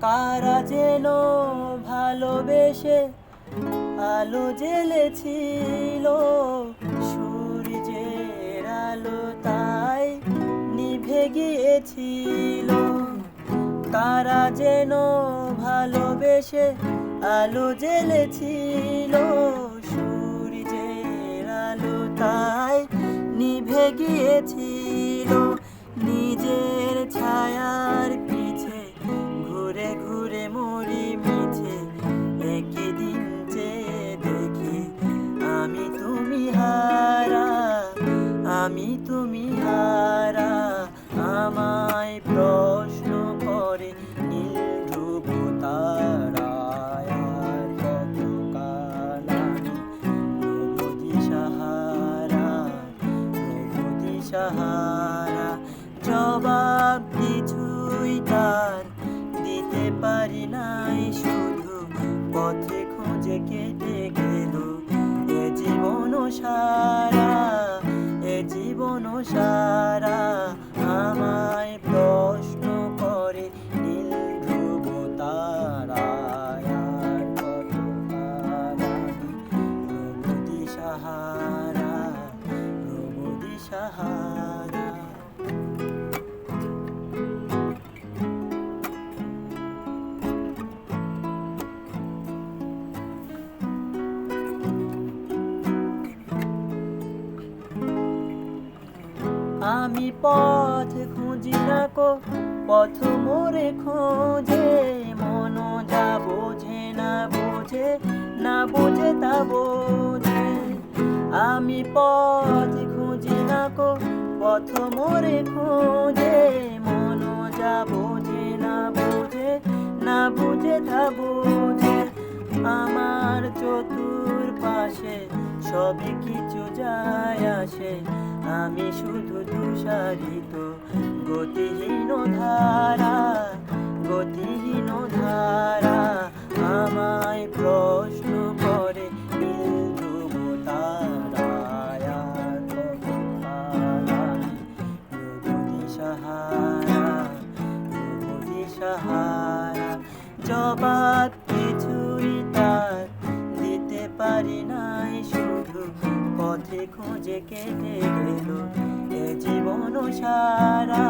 কারা যেন ভালোবেসে? আলো জ্বেলেছিল, সূর্যের আলো তাই নিভে গিয়েছিল। কারা যেন ভালোবেসে আলো জ্বেলেছিল, সূর্যের আলো তাই নিভে গিয়েছিল। নিজের আমি তুমি হারা, আমায় প্রশ্ন করে নীল ধ্রুব নবদি সাহারা সাহারা। জবাব কিছুই তার দিতে পারি নাই, শুধু পথে খুঁজে কেটে গেল এ জীবন সারা। আমি পথ খুঁজি না কো পথ মোরে খোঁজে। মন যা বোঝে না বোঝে না বোঝে তা বোঝে। আমি পথ খুঁজি না কো পথ মোরে খোঁজে। মন যা বোঝে না বোঝে, না বুঝে তা বোঝে। আমার চতুর পাশে সবই কিছু যায় আসে। আমি শুধু তুষারিত গতিহীন ধারা গতিহীন ধারা আমায় প্রশ্ন করে সাহারা জবাব খুঁজে কেটে গেল। এ জীবন সারা